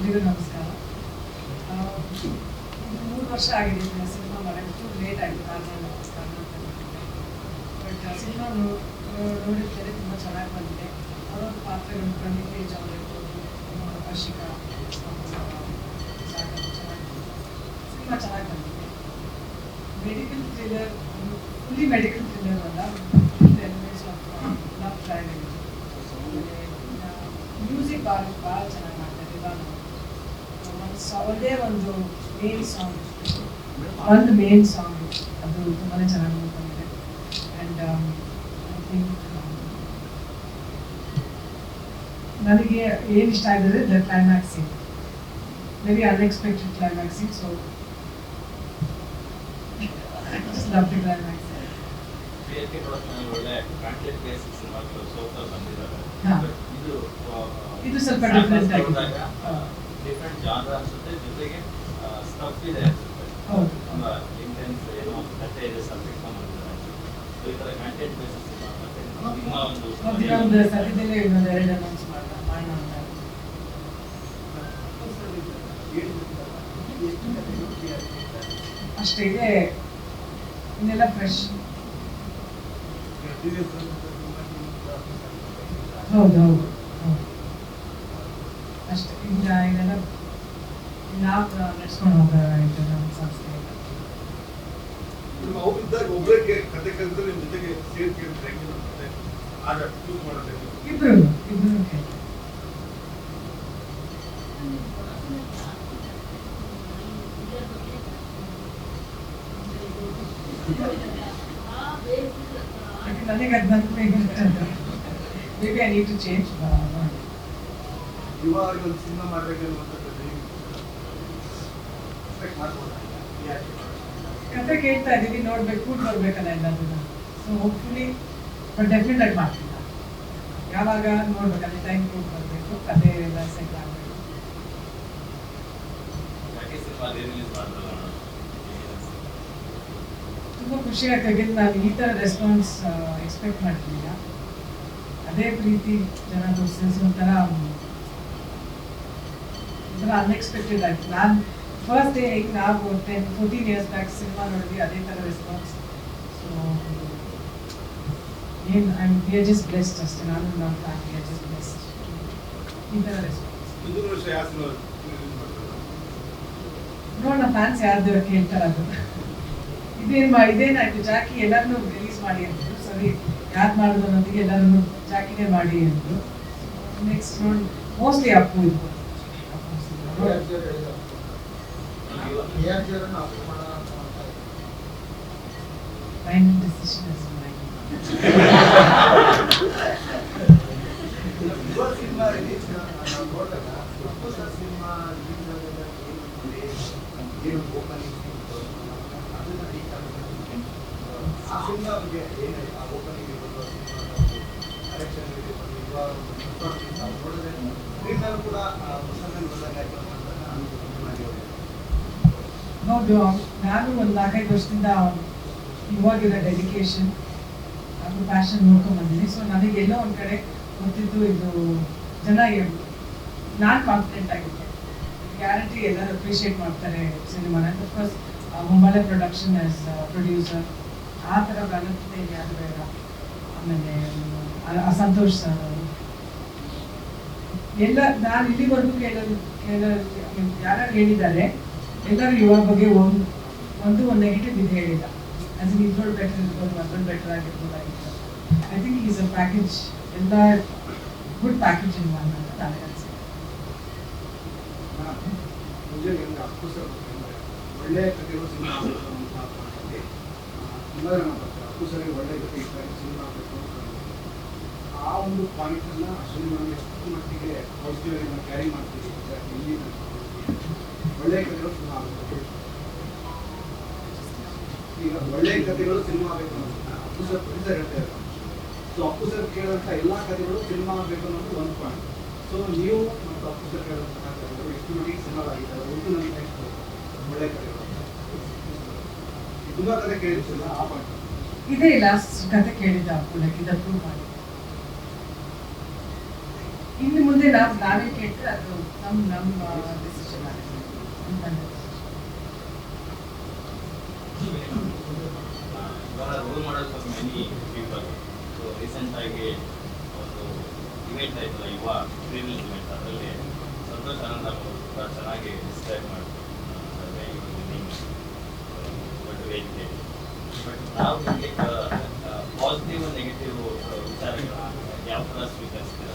ಎಲ್ರಿಗೂ ನಮಸ್ಕಾರ. ಮೂರು ವರ್ಷ ಆಗಿದೆ ಸಿನಿಮಾ ಮಾಡೋಕ್ಕೆ. ಲೇಟ್ ಆಗಿದೆ ಬಟ್ ಸಿನಿಮಾ ನೋಡಿದ್ದೇನೆ ತುಂಬ ಚೆನ್ನಾಗಿ ಬಂದಿದೆ. ಅವರ ಪಾತ್ರಗಳು ಹರ್ಷಿಕಾ ಸಾಗರ್ ಚೆನ್ನಾಗಿ ಸಿನಿಮಾ ಚೆನ್ನಾಗಿ ಬಂದಿದೆ. Medical thriller fully medical thriller ಅಲ್ಲ. Elements of love triangle music ಭಾಳ ಭಾಳ ಚೆನ್ನಾಗಿ ಮಾಡ್ತಾರೆ. ಇವಾಗ ಒಂದು ಮೇನ್ ಸಾಂಗ್ ಒಂದು ಮೇನ್ ಸಾಂಗ್ ಅದು ತುಂಬಾ ಚೆನ್ನಾಗಿ ಬಂದಿದೆ. ಆ್ಯಂಡ್ ಐ ಥಿಂಕ್ ನನಗೆ ಏನು ಇಷ್ಟ ಆಗಿದೆ the climaxing very unexpected climaxing so love the climax ಇದು ಸ್ವಲ್ಪ ಡಿಫ್ರೆಂಟ್ ಆಗಿದೆ. ಡಿಫ್ರೆಂಟ್ ಜಾನರ್ ಅನ್ಸುತ್ತೆ ಜೊತೆಗೆ ಸ್ಟಫ್ ಇದೆ. ತುಂಬಾ ಇಂಟೆನ್ಸ್ ಏನೋ ಕಥೆ ಇದೆ ಸಬ್ಜೆಕ್ಟ್ ಬಂದಿದ್ದಾರೆ ಸೊ ಈ ತರ ಕಂಟೆಂಟ್ ಬೇಸ್ ಸಿನಿಮಾ ಮತ್ತೆ ನಿಮ್ಮ ಒಂದು ಅಷ್ಟೇ ಇದೆ. ಇನ್ನೆಲ್ಲ ಫ್ರೆಶ್ ಹೌದು ಹೌದು ಹೌದು. ಅಷ್ಟೇ ಈಗ ಇದೆಲ್ಲ ನಾವು ನಡೆಸ್ಕೊಂಡು ಹೋಗೋ ಇದು ನಮ್ಮ ಸಂಸ್ಥೆ ನಿಮ್ಮ ಅವ್ರಿದ್ದಾಗ ಒಬ್ಬರಿಗೆ ಕತೆ ಕಲಿತು ನಿಮ್ಮ ಜೊತೆಗೆ ಸೇರಿ ಕೇಳಿದ್ರೆ ಹೆಂಗೆ ಅನ್ಸುತ್ತೆ? ಆಗ ಚೂಸ್ ಮಾಡೋದು? ಇಬ್ರು ಇಬ್ರು ನನಗೆ ಅದು ಬಂದ maybe I need to change ಇವಾಗ ಒಂದು ಸಿನಿಮಾ ಮಾಡ್ಬೇಕನ್ನುವಂಥದ್ದು ಎಕ್ಸ್ಪೆಕ್ಟ್ ಮಾಡ್ಬೋದಾ. ಯಾಕೆ ಕತೆ ಕೇಳ್ತಾ ಇದ್ದೀವಿ ನೋಡ್ಬೇಕು ಕೂಡ ನೋಡ್ಬೇಕಲ್ಲ ಎಲ್ಲದನ್ನ ಸೊ ಹೋಪ್ಫುಲಿ ಬಟ್ ಡೆಫಿನೆಟ್ ಆಗಿ ಮಾಡ್ತೀನಿ ಯಾವಾಗ ನೋಡ್ಬೇಕಲ್ಲ ಟೈಮ್ ಕೂಡ ಬರಬೇಕು ಕತೆ ಎಲ್ಲ ಸೆಟ್ ಆಗಬೇಕು. ತುಂಬ ಖುಷಿ ಆಗ್ತದೆ. ನಾನು ಈ ಥರ ರೆಸ್ಪಾನ್ಸ್ ಎಕ್ಸ್ಪೆಕ್ಟ್ ಮಾಡ್ತಿಲ್ಲ ಅದೇ ಪ್ರೀತಿ ಜನ ತೋರಿಸಿದ್ರೆ ಒಂಥರ ಒಂಥರ ಅನ್ಎಕ್ಸ್ಪೆಕ್ಟೆಡ್ ಆಯ್ತು. ನಾನು ಫಸ್ಟ್ ಡೇ ಈಗ ನಾವು ten fourteen years back cinema ನೋಡಿದ್ವಿ ಅದೇ ಥರ ರೆಸ್ಪಾನ್ಸ್ ಸೊ ಏನು I we are just blessed ಅಷ್ಟೇ. ನಾನು ನನ್ನ ಫ್ಯಾಮಿಲಿ ಆರ್ ಜಸ್ಟ್ ಬ್ಲೆಸ್ಡ್ ಈ ಥರ ರೆಸ್ಪಾನ್ಸ್ ನೋಡೋಣ ಫ್ಯಾನ್ಸ್ ಯಾರ್ದು ಕೇಳ್ತಾರ ಅದು. ಇದೇನು ಮಾಡಿ ಇದೇನಾಯಿತು ಜಾಕಿ ಎಲ್ಲರನ್ನೂ ರಿಲೀಸ್ ಮಾಡಿ ಅಂದರು. ಸರಿ ಯಾರು ಮಾಡೋದು ಅನ್ನೋದಿಗೆ ಎಲ್ಲರನ್ನು ಜಾಕಿನೇ ಮಾಡಿ ಅಂದರು. ನೆಕ್ಸ್ಟ್ ನೋಡಿ ಮೋಸ್ಟ್ಲಿ ಅಪ್ಪು ಇದು ಫೈನಲ್ ಡಿಸಿಷನ್ ಇಸ್ ಯುವ ಹೌದು ನಾನು ಒಂದು ನಾಲ್ಕೈದು ವರ್ಷದಿಂದ ಇವಾಗಿರೋ ಡೆಡಿಕೇಶನ್ ಅದು ಪ್ಯಾಷನ್ ನೋಡ್ಕೊಂಡ್ ಬಂದಿದ್ದೀನಿ. ಸೊ ನನಗೆ ಎಲ್ಲೋ ಒಂದು ಕಡೆ ಗೊತ್ತಿದ್ದು ಇದು ಜನ ನಾನು ಕಾನ್ಫಿಡೆಂಟ್ ಆಗಿದ್ದೆ. ಗ್ಯಾರಂಟಿ ಎಲ್ಲರೂ ಅಪ್ರಿಷಿಯೇಟ್ ಮಾಡ್ತಾರೆ ಸಿನಿಮಾನ. ಅಫ್ಕೋರ್ಸ್ ಮುಂಬಳೆ ಪ್ರೊಡಕ್ಷನ್ ಆಸ್ ಪ್ರೊಡ್ಯೂಸರ್ ಆ ಥರ ಬರುತ್ತೆ ಯಾರು ಬೇಡ ಆಮೇಲೆ ಸಂತೋಷ್ ಸರ್ ಎಲ್ಲ ನಾನು ಇಲ್ಲಿವರೆಗೂ ಕೇಳಲು ಕೇಳಲು ಯಾರ್ಯಾರು ಹೇಳಿದ್ದಾರೆ ಎಲ್ಲರೂ ಯುವ ಬಗ್ಗೆ ಒಂದು ಒಂದು ಒಂದು ನೆಗೆಟಿವ್ ಇದು ಹೇಳಿಲ್ಲ. ಆಸ್ ಇನ್ ಇದ್ರೊಳಗೆ ಬೆಟರ್ ಇರ್ಬೋದು ಅದ್ರಲ್ಲಿ ಬೆಟರ್ ಆಗಿರ್ಬೋದು I think is a package ಎಲ್ಲ ಗುಡ್ ಪ್ಯಾಕೇಜ್ ಒನ್ ಅಂತ ನನಗೆ ಅನಿಸುತ್ತೆ ಒಳ್ಳೆಯ ಕಥೆಗಳು ಸಿನಿಮಾ ಆಗಬೇಕು ಅಂತ ಮಾಡ್ತಾರೆ. ಆ, ತುಂಬ ಜನ ಬರ್ತಾರೆ ಅಪ್ಪು ಸರ್ಗೆ ಒಳ್ಳೆ ಕಥೆ ಇದ್ದಾರೆ ಸಿನಿಮಾ ಆಗಬೇಕು ಅಂತ ಆ ಒಂದು ಪಾಯಿಂಟನ್ನ ಸುಮ್ಮನೆ ಮಟ್ಟಿಗೆ ನಾವು ಕ್ಯಾರಿ ಮಾಡ್ತೀವಿ. ಇಲ್ಲಿ ಒಳ್ಳೆಯ ಕಥೆಗಳು ಸಿನಿಮಾ ಆಗಬೇಕು. ಈಗ ಒಳ್ಳೆಯ ಕಥೆಗಳು ಸಿನಿಮಾ ಆಗಬೇಕು ಅನ್ನೋದನ್ನ ಅಪ್ಪು ಸರ್ ಹೇಳ್ತಾ ಇದ್ದಾರೆ. ಸೊ ಅಪ್ಪು ಸರ್ ಎಲ್ಲ ಕಥೆಗಳು ಸಿನಿಮಾ ಆಗಬೇಕು ಅನ್ನೋದು ಒಂದು ಪಾಯಿಂಟ್ ಸೊ ನೀವು ಮತ್ತು ಅಪ್ಪು ಸರ್ ಕೇಳೋಂಥ ಕಥೆಗಳು ಎಷ್ಟು ಮಟ್ಟಿಗೆ ಸಿನಿಮಾ ಆಗಿದ್ದಾರೆ ಒಂದು ನನಗೆ ನೆಕ್ಸ್ಟ್ ಒಳ್ಳೆಯ ಕಥೆಗಳು. ತುಂಬ ಕಥೆ ಕೇಳಿಸಿಲ್ಲ ಆ ಪಾಯಿಂಟ್ ಇದೇ ಲಾಸ್ಟ್ ಕಥೆ ಕೇಳಿದ್ದ ಅಪ್ಪು ಪ್ರೂವ್ ಮಾಡಿ ಇನ್ನು ಮುಂದೆ ನಾವು ನಾವೇ ಕೇಳಿದ್ರೆ ಅದು ನಮ್ಮ ನಮ್ಮ ಡಿಸಿಷನ್ ಆಗುತ್ತೆ. Role model for many people so recent ಆಗಿ ಒಂದು ಇವೆಂಟ್ ಆಯ್ತಲ್ಲ ಯುವ ಇವೆಂಟ್ ಅದರಲ್ಲಿ ಸಂತೋಷ್ ಅವರು ತುಂಬ ಚೆನ್ನಾಗಿ ಡಿಸ್ಕ್ರೈಬ್ ಮಾಡಿದ್ರು but wait but positive negative ವಿಚಾರಗಳನ್ನ ಯಾವ ಥರ ಸ್ವೀಕರಿಸ್ತೀರ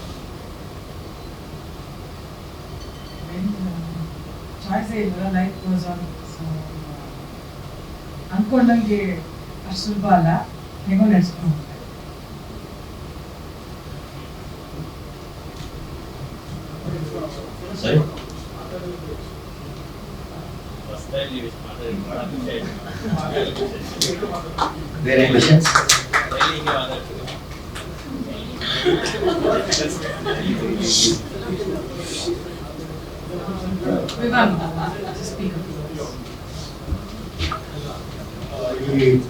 ಚಾಯ್ಸೇ ಇಲ್ಲ ಲೈಫ್ ಗೋಸ್ ಆನ್ ಸೊ ಅಂದ್ಕೊಂಡಂಗೆ ಅಷ್ಟು ಸುಲಭ ಅಲ್ಲ. ಹೇಗೋ ನಡೆಸ್ಕೊಂಡು ಹೋಗ್ತಾರೆ. ಬೇರೆ questions Vivek, speak of The uh,